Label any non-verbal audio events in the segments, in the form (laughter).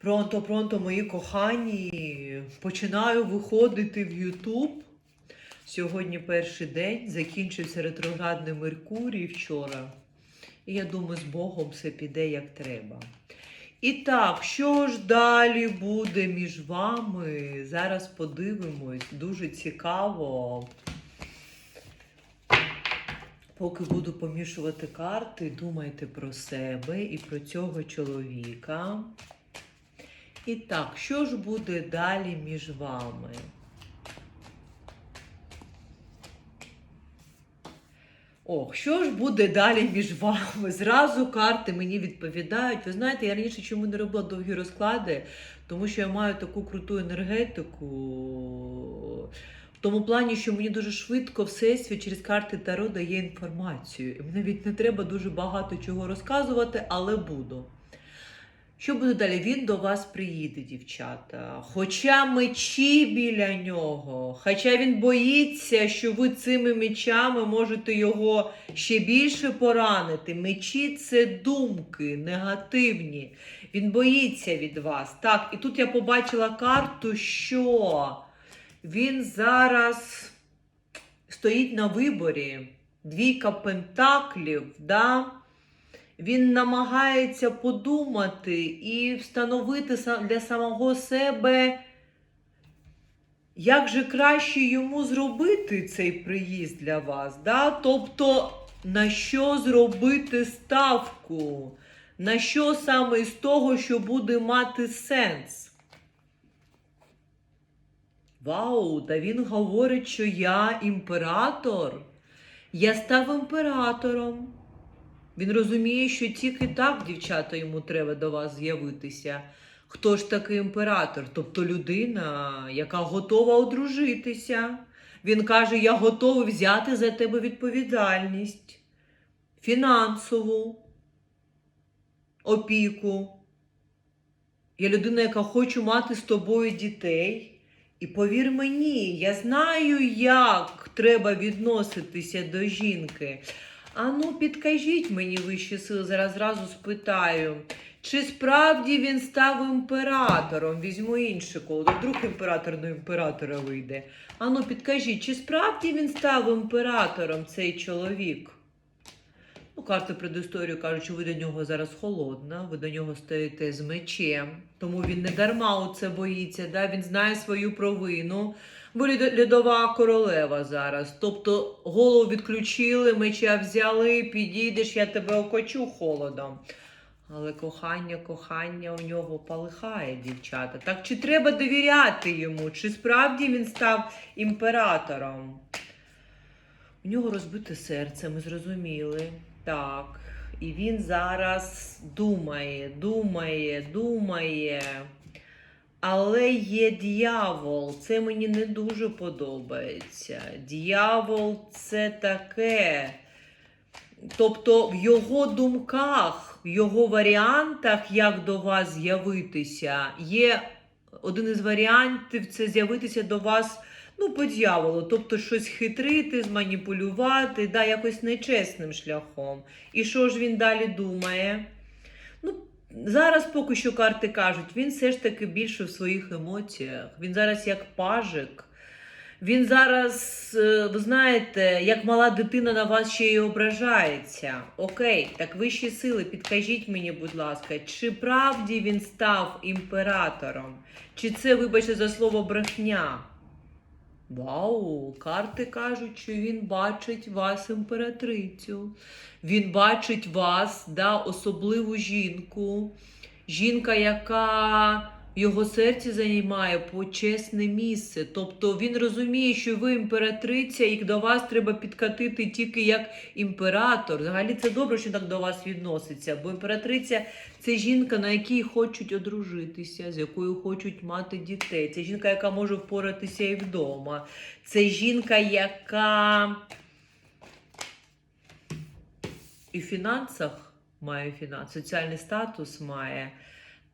Пронто, пронто, мої кохані. Починаю виходити в Ютуб. Сьогодні перший день, закінчився ретроградний Меркурій вчора. І я думаю, з Богом все піде як треба. І так, що ж далі буде між вами? Зараз подивимось. Дуже цікаво. Поки буду помішувати карти, думайте про себе і про цього чоловіка. І так, що ж буде далі між вами? Ох, що ж буде далі між вами? Зразу карти мені відповідають. Ви знаєте, я раніше чому не робила довгі розклади, тому що я маю таку круту енергетику. В тому плані, що мені дуже швидко всесвіт через карти Таро дає інформацію. І мені навіть не треба дуже багато чого розказувати, але буду. Що буде далі? Він до вас приїде, дівчата. Хоча мечі біля нього, хоча він боїться, що ви цими мечами можете його ще більше поранити. Мечі це думки негативні. Він боїться від вас. Так, і тут я побачила карту, що він зараз стоїть на виборі. Двійка пентаклів. да? Він намагається подумати і встановити для самого себе, як же краще йому зробити цей приїзд для вас. Да? Тобто, на що зробити ставку? На що саме з того, що буде мати сенс? Вау, та він говорить, що я імператор. Я став імператором. Він розуміє, що тільки так, дівчата, йому треба до вас з'явитися. Хто ж такий імператор? Тобто людина, яка готова одружитися. Він каже: Я готовий взяти за тебе відповідальність, фінансову опіку. Я людина, яка хочу мати з тобою дітей. І повір мені, я знаю, як треба відноситися до жінки. А ну, підкажіть мені вищі сили, зараз зразу спитаю, чи справді він став імператором? Візьму інше коло, вдруг імператор до імператора вийде. А ну, підкажіть, чи справді він став імператором цей чоловік? Ну, карти предісторію кажуть, що ви до нього зараз холодна, ви до нього стоїте з мечем, тому він не дарма у це боїться, да? він знає свою провину. Льодо- льодова королева зараз. Тобто голову відключили, меча взяли, підійдеш, я тебе окочу холодом. Але кохання, кохання у нього полихає, дівчата. Так чи треба довіряти йому? Чи справді він став імператором? У нього розбите серце, ми зрозуміли. Так. І він зараз думає, думає, думає. Але є дьявол, це мені не дуже подобається. Дьявол це таке. Тобто в його думках, в його варіантах, як до вас з'явитися, є один із варіантів це з'явитися до вас ну, по дьяволу, тобто щось хитрити, зманіпулювати, да, якось нечесним шляхом. І що ж він далі думає? Ну, зараз поки що карти кажуть, він все ж таки більше в своїх емоціях. Він зараз як пажик. Він зараз, е, ви знаєте, як мала дитина на вас ще й ображається. Окей, так вищі сили, підкажіть мені, будь ласка, чи правді він став імператором? Чи це, вибачте за слово, брехня? Вау, карти кажуть, що він бачить вас імператрицю. Він бачить вас, да, особливу жінку. Жінка, яка його серці займає почесне місце. Тобто він розуміє, що ви імператриця, і до вас треба підкатити тільки як імператор. Взагалі це добре, що так до вас відноситься. Бо імператриця це жінка, на якій хочуть одружитися, з якою хочуть мати дітей. Це жінка, яка може впоратися і вдома. Це жінка, яка і в фінансах має фінанс, соціальний статус має.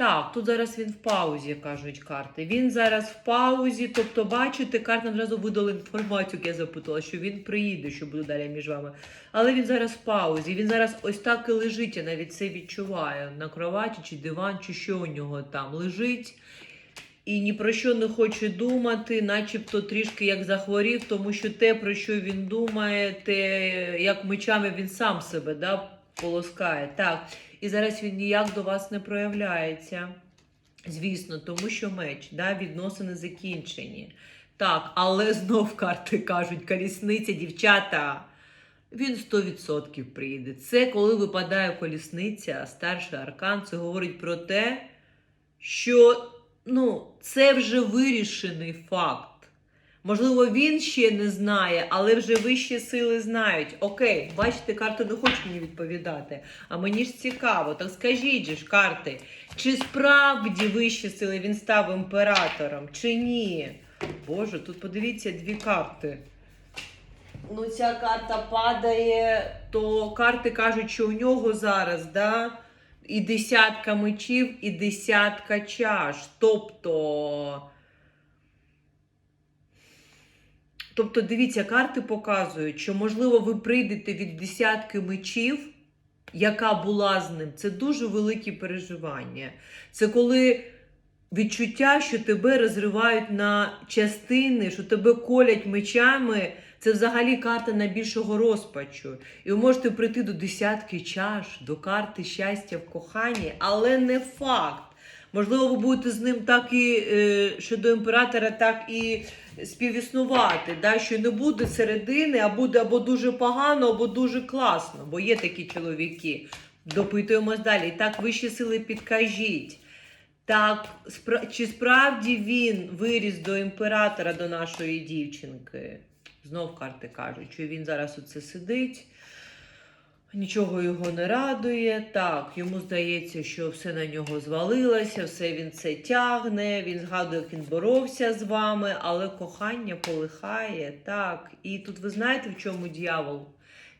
Так, тут зараз він в паузі, кажуть карти. Він зараз в паузі, тобто, бачите, карта одразу видала інформацію, як я запитала, що він приїде, що буде далі між вами. Але він зараз в паузі. Він зараз ось так і лежить, я навіть це відчуваю. На кроваті чи диван, чи що у нього там лежить. І ні про що не хоче думати, начебто трішки як захворів, тому що те, про що він думає, те, як мечами він сам себе да, полоскає. Так. І зараз він ніяк до вас не проявляється. Звісно, тому що меч, да, відносини закінчені. Так, але знов карти кажуть, колісниця, дівчата. Він 100% приїде. Це коли випадає колісниця, старший аркан, це говорить про те, що ну, це вже вирішений факт. Можливо, він ще не знає, але вже вищі сили знають. Окей, бачите, карти не хочуть мені відповідати. А мені ж цікаво. Так скажіть же ж, карти, чи справді вищі сили він став імператором, чи ні? Боже, тут подивіться дві карти. Ну, ця карта падає, то карти кажуть, що у нього зараз, да, і десятка мечів, і десятка чаш. Тобто. Тобто, дивіться, карти показують, що, можливо, ви прийдете від десятки мечів, яка була з ним. Це дуже великі переживання. Це коли відчуття, що тебе розривають на частини, що тебе колять мечами. Це взагалі карта найбільшого розпачу. І ви можете прийти до десятки чаш, до карти щастя в коханні, але не факт. Можливо, ви будете з ним так і е, щодо імператора, так і співіснувати, да? що не буде середини, а буде або дуже погано, або дуже класно, бо є такі чоловіки. Допитуємось далі. Так, вищі сили підкажіть. Так, спра- чи справді він виріс до імператора, до нашої дівчинки? Знов карти кажуть, що він зараз оце сидить, нічого його не радує. Так, йому здається, що все на нього звалилося, все він це тягне, він згадує, як він боровся з вами, але кохання полихає. Так. І тут ви знаєте, в чому дьявол?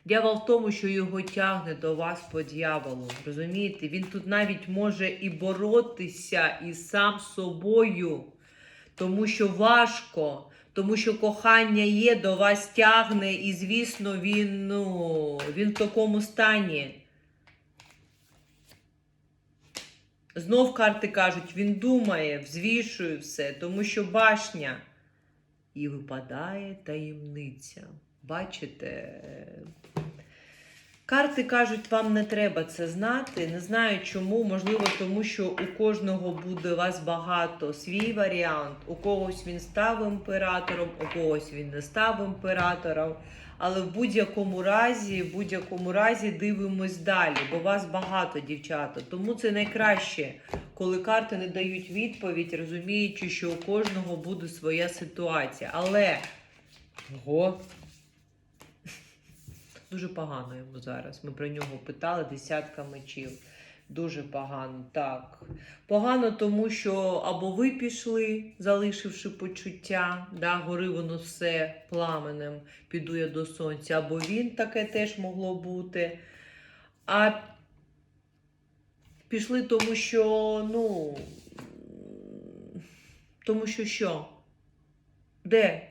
Дьявол в тому, що його тягне до вас по дьяволу. Розумієте? Він тут навіть може і боротися із сам собою, тому що важко. Тому що кохання є, до вас тягне, і, звісно, він, ну, він в такому стані. Знов карти кажуть, він думає, взвішує все, тому що башня. І випадає таємниця. Бачите? Карти кажуть, вам не треба це знати. Не знаю чому. Можливо, тому що у кожного буде вас багато свій варіант. У когось він став імператором, у когось він не став імператором. Але в будь-якому разі, в будь-якому разі дивимось далі, бо вас багато, дівчата. Тому це найкраще, коли карти не дають відповідь, розуміючи, що у кожного буде своя ситуація. Але Ого. Дуже погано йому зараз. Ми про нього питали десятка мечів. Дуже погано, так. Погано, тому що або ви пішли, залишивши почуття, да, гори воно все пламенем, піду я до сонця, або він таке теж могло бути. А пішли, тому що, ну, тому що що? Де?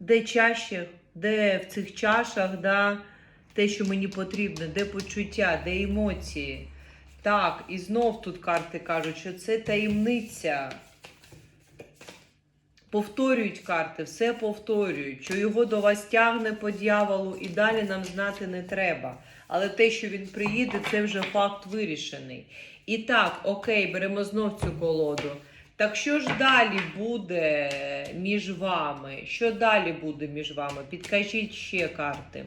Де чаші, де в цих чашах, да, те, що мені потрібно, де почуття, де емоції. Так, і знов тут карти кажуть, що це таємниця. Повторюють карти, все повторюють, що його до вас тягне по дьяволу і далі нам знати не треба. Але те, що він приїде, це вже факт вирішений. І так, окей, беремо знов цю колоду. Так що ж далі буде між вами? Що далі буде між вами? Підкажіть ще карти.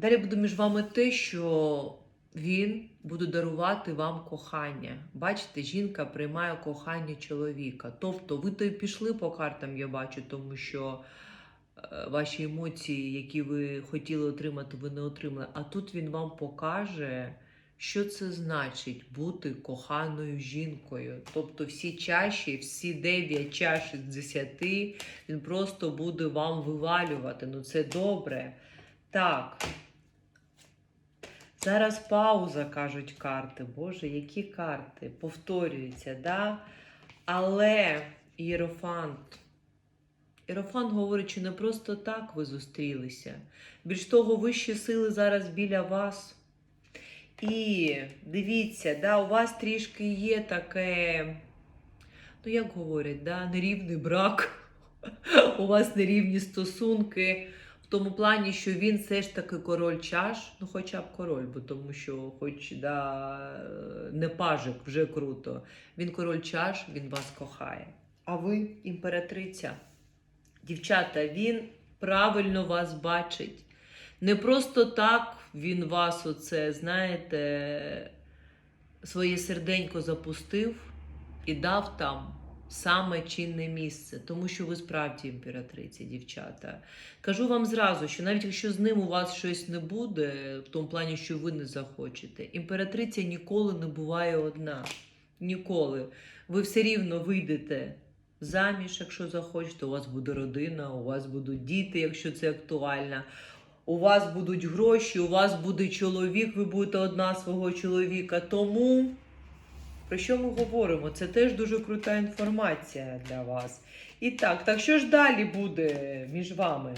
Далі буде між вами те, що він буде дарувати вам кохання. Бачите, жінка приймає кохання чоловіка. Тобто, ви то пішли по картам, я бачу, тому що е, ваші емоції, які ви хотіли отримати, ви не отримали. А тут він вам покаже, що це значить бути коханою жінкою. Тобто всі чаші, всі 9 чаш із 10, він просто буде вам вивалювати. Ну це добре. Так. Зараз пауза, кажуть карти. Боже, які карти? Повторюються, да? Але Єрофант. Єрофант говорить, що не просто так ви зустрілися. Більш того, вищі сили зараз біля вас. І дивіться, да, у вас трішки є таке, ну як говорять, да, нерівний брак. (laughs) У вас нерівні стосунки. Тому плані, що він все ж таки король чаш, ну хоча б король, бо тому що, хоч да, не пажик, вже круто. Він король чаш, він вас кохає. А ви імператриця. Дівчата, він правильно вас бачить. Не просто так він вас, оце, знаєте, своє серденько запустив і дав там саме чинне місце, тому що ви справді імператриця, дівчата. Кажу вам зразу, що навіть якщо з ним у вас щось не буде, в тому плані, що ви не захочете, імператриця ніколи не буває одна. Ніколи. Ви все рівно вийдете заміж, якщо захочете, у вас буде родина, у вас будуть діти, якщо це актуально. У вас будуть гроші, у вас буде чоловік, ви будете одна свого чоловіка. Тому про що ми говоримо? Це теж дуже крута інформація для вас. І так, так що ж далі буде між вами?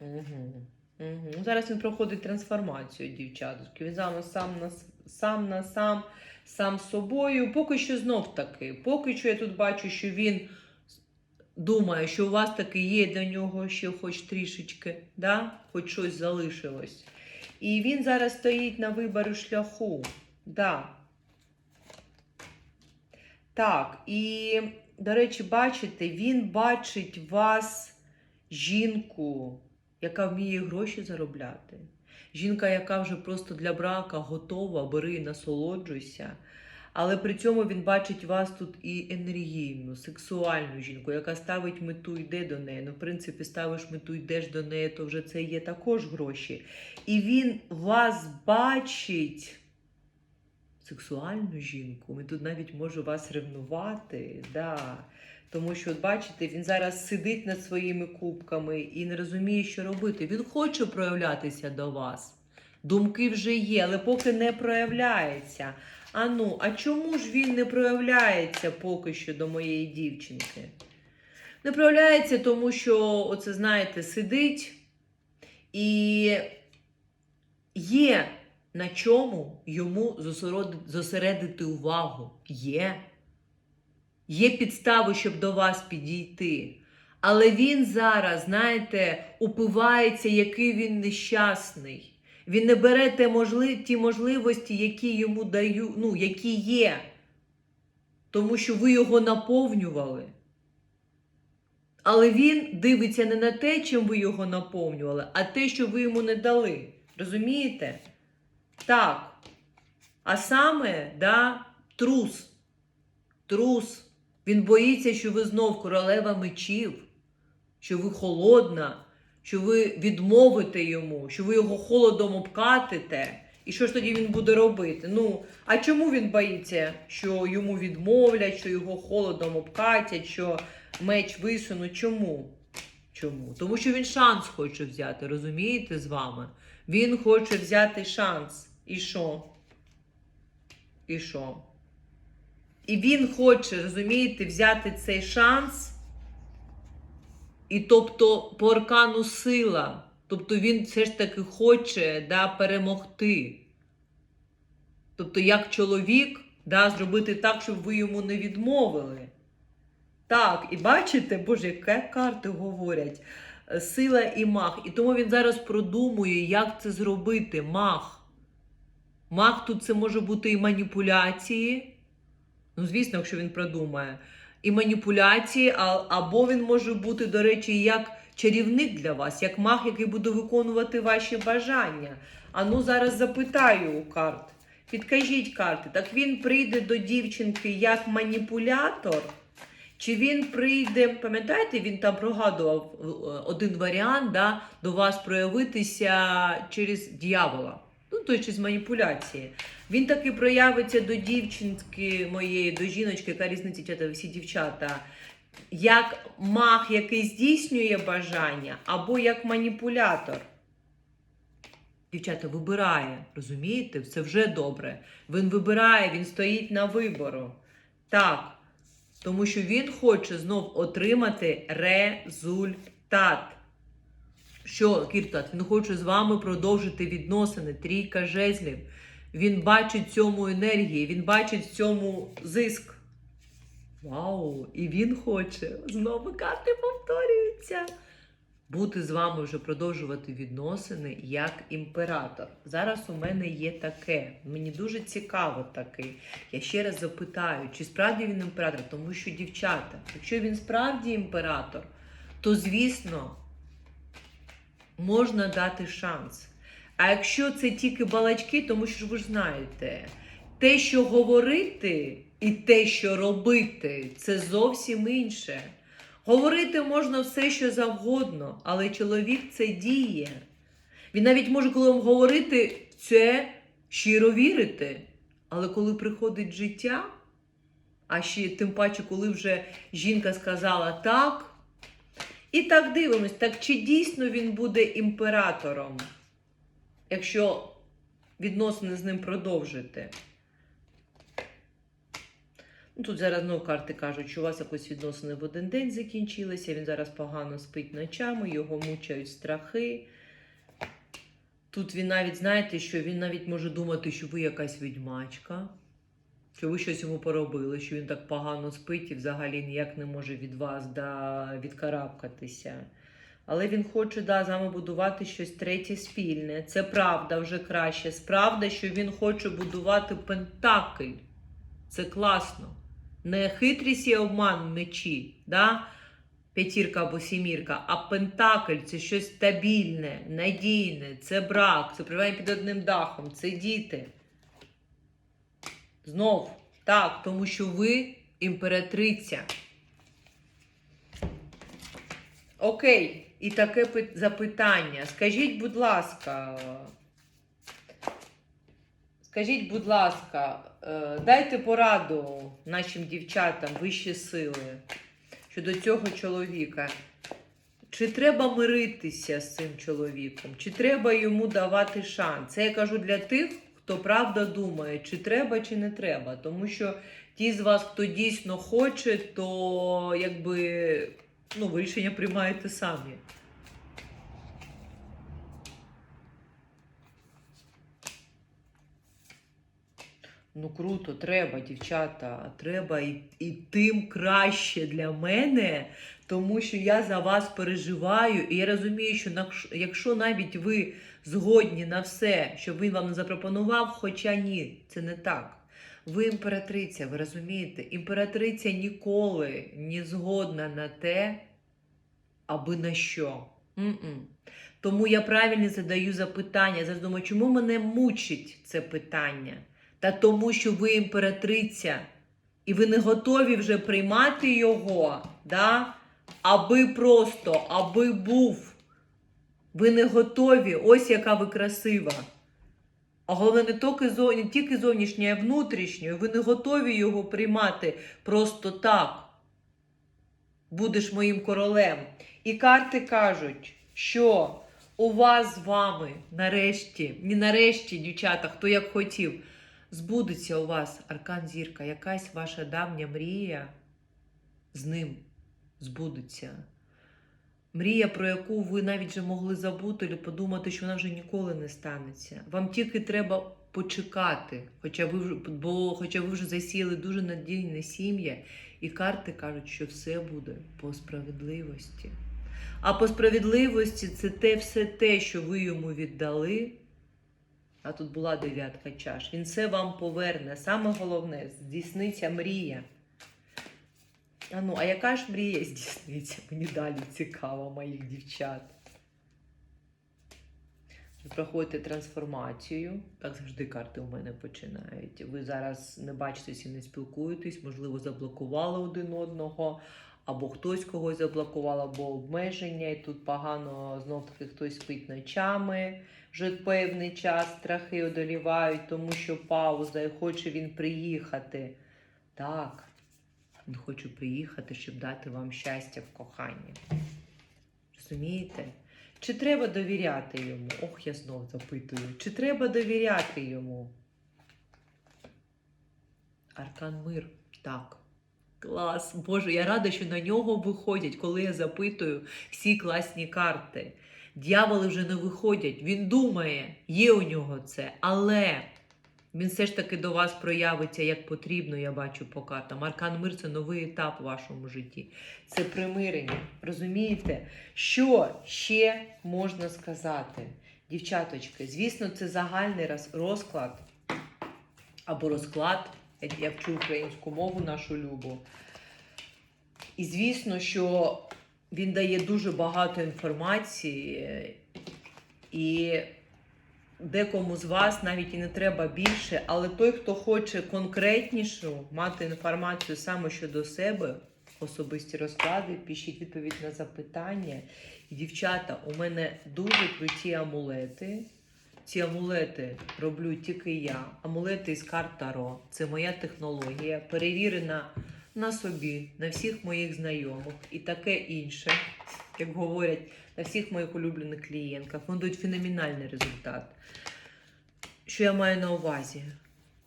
Угу. Угу. Зараз він проходить трансформацію, дівчаточки. Він сам, сам, на, сам на сам, сам собою. Поки що знов таки. Поки що я тут бачу, що він думає, що у вас таки є для нього ще хоч трішечки, да? хоч щось залишилось. І він зараз стоїть на вибору шляху. Да. Так, і, до речі, бачите, він бачить вас, жінку, яка вміє гроші заробляти. Жінка, яка вже просто для брака готова, бери насолоджуйся. Але при цьому він бачить вас тут і енергійну, сексуальну жінку, яка ставить мету, йде до неї. Ну, в принципі, ставиш мету, йдеш до неї, то вже це є також гроші. І він вас бачить сексуальну жінку. Він тут навіть може вас ревнувати. Да. Тому що, от бачите, він зараз сидить над своїми кубками і не розуміє, що робити. Він хоче проявлятися до вас. Думки вже є, але поки не проявляється. А ну, а чому ж він не проявляється поки що до моєї дівчинки? Не проявляється, тому що, оце, знаєте, сидить і є на чому йому зосередити увагу. Є. Є підстави, щоб до вас підійти. Але він зараз, знаєте, упивається, який він нещасний. Він не бере те можли... ті можливості, які йому дають, ну, які є. Тому що ви його наповнювали. Але він дивиться не на те, чим ви його наповнювали, а те, що ви йому не дали. Розумієте? Так. А саме, да, трус. Трус. Він боїться, що ви знов королева мечів, що ви холодна, що ви відмовите йому, що ви його холодом обкатите. І що ж тоді він буде робити? Ну, а чому він боїться, що йому відмовлять, що його холодом обкатять, що меч висунуть? Чому? Чому? Тому що він шанс хоче взяти, розумієте з вами? Він хоче взяти шанс. І що? І що? І він хоче, розумієте, взяти цей шанс. І тобто по аркану сила. Тобто він все ж таки хоче да, перемогти. Тобто, як чоловік, да, зробити так, щоб ви йому не відмовили. Так, і бачите, Боже, яке карти говорять. Сила і мах. І тому він зараз продумує, як це зробити. Мах. Мах тут це може бути і маніпуляції. Ну, звісно, якщо він продумає. І маніпуляції, а, або він може бути, до речі, як чарівник для вас, як маг, який буде виконувати ваші бажання. А ну зараз запитаю у карт. Підкажіть карти, так він прийде до дівчинки як маніпулятор? Чи він прийде, пам'ятаєте, він там прогадував е, один варіант да, до вас проявитися через дьявола, ну то через маніпуляції. Він таки проявиться до дівчинки моєї, до жіночки, яка різниця дівчата, всі дівчата, як маг, який здійснює бажання, або як маніпулятор. Дівчата вибирає, розумієте? Це вже добре. Він вибирає, він стоїть на вибору. Так. Тому що він хоче знов отримати результат. Що, Кіртат, він хоче з вами продовжити відносини, трійка жезлів. Він бачить цьому енергії, він бачить в цьому зиск. Вау! І він хоче. Знову карти повторюються. Бути з вами вже продовжувати відносини як імператор. Зараз у мене є таке. Мені дуже цікаво таке. Я ще раз запитаю, чи справді він імператор? Тому що, дівчата, якщо він справді імператор, то звісно можна дати шанс. А якщо це тільки балачки, тому що ви ж знаєте, те, що говорити, і те, що робити, це зовсім інше. Говорити можна все, що завгодно, але чоловік це діє. Він навіть може, коли вам говорити, це щиро вірити. Але коли приходить життя, а ще тим паче, коли вже жінка сказала так, і так дивимось, так чи дійсно він буде імператором, якщо відносини з ним продовжити? Ну, Тут зараз знову карти кажуть, що у вас якось відносини в один день закінчилися, він зараз погано спить ночами, його мучають страхи. Тут він навіть, знаєте, що він навіть може думати, що ви якась відьмачка, що ви щось йому поробили, що він так погано спить і взагалі ніяк не може від вас да, відкарабкатися. Але він хоче да, з вами будувати щось третє спільне. Це правда вже краще. Справда, що він хоче будувати пентакль. Це класно. Не хитрість і обман мечі, да? п'ятірка або сімірка, а пентакль це щось стабільне, надійне, це брак, це прибирання під одним дахом, це діти. Знов, так, тому що ви імператриця. Окей, і таке запитання. Скажіть, будь ласка, скажіть, будь ласка, е, дайте пораду нашим дівчатам вищі сили щодо цього чоловіка. Чи треба миритися з цим чоловіком? Чи треба йому давати шанс? Це я кажу для тих, хто правда думає, чи треба, чи не треба. Тому що ті з вас, хто дійсно хоче, то якби ну, ви рішення приймаєте самі. Ну круто, треба, дівчата, треба і, і тим краще для мене, тому що я за вас переживаю, і я розумію, що якщо навіть ви згодні на все, що він вам запропонував, хоча ні, це не так. Ви імператриця, ви розумієте? Імператриця ніколи не згодна на те, аби на що. М-м. Тому я правильно задаю запитання. Завжди думаю, чому мене мучить це питання? Та тому, що ви імператриця, і ви не готові вже приймати його, да? Аби просто, аби був. Ви не готові, ось яка ви красива. А головне, не тільки, зо- не тільки зовнішнє, а й внутрішнє. Ви не готові його приймати просто так. Будеш моїм королем. І карти кажуть, що у вас з вами нарешті, не нарешті, дівчата, хто як хотів, збудеться у вас аркан зірка, якась ваша давня мрія з ним збудеться. Мрія, про яку ви навіть вже могли забути чи подумати, що вона вже ніколи не станеться. Вам тільки треба почекати, хоча ви вже, бо хоча ви вже засіяли дуже надійне сім'я, і карти кажуть, що все буде по справедливості. А по справедливості це те все те, що ви йому віддали. А тут була дев'ятка чаш. Він все вам поверне. Саме головне здійсниться мрія. А ну, а яка ж мрія здійсниться? Мені далі цікаво, моїх дівчат. Ви проходите трансформацію. Так завжди карти у мене починають. Ви зараз не бачитесь і не спілкуєтесь, можливо, заблокували один одного, або хтось когось заблокував, або обмеження, і тут погано знов таки хтось спить ночами. Вже певний час страхи одолівають, тому що пауза, і хоче він приїхати. Так, хоче приїхати, щоб дати вам щастя в коханні. Розумієте? Чи треба довіряти йому? Ох, я знов запитую. Чи треба довіряти йому? Аркан мир. Так. Клас. Боже, я рада, що на нього виходять, коли я запитую всі класні карти. Д'яволи вже не виходять. Він думає, є у нього це, але він все ж таки до вас проявиться як потрібно, я бачу по картам. Аркан мир це новий етап у вашому житті. Це примирення. Розумієте? Що ще можна сказати? Дівчаточки, звісно, це загальний розклад або розклад, я- вчу українську мову нашу любу. І звісно, що він дає дуже багато інформації, е, і декому з вас навіть і не треба більше, але той, хто хоче конкретнішу мати інформацію саме щодо себе, особисті розклади, пишіть відповідь на запитання. Дівчата, у мене дуже круті амулети. Ці амулети роблю тільки я. Амулети із карт Таро. Це моя технологія, перевірена на собі, на всіх моїх знайомих і таке інше, як говорять, на всіх моїх улюблених клієнтках. Вони дають феноменальний результат. Що я маю на увазі?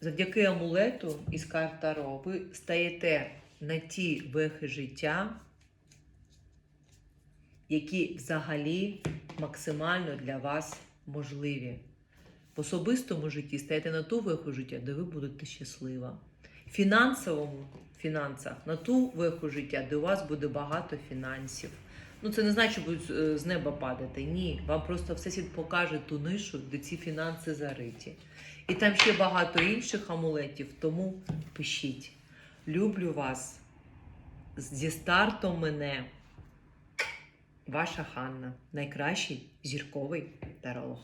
Завдяки амулету із карт Таро ви стаєте на ті вехи життя, які взагалі максимально для вас можливі. В особистому житті стаєте на ту веху життя, де ви будете щаслива. Фінансовому фінансах на ту веху життя, де у вас буде багато фінансів. Ну, це не значить, що будуть е, з неба падати. Ні. Вам просто всесвіт покаже ту нишу, де ці фінанси зариті. І там ще багато інших амулетів, тому пишіть. Люблю вас. Зі стартом мене. Ваша Ханна, найкращий зірковий таролог.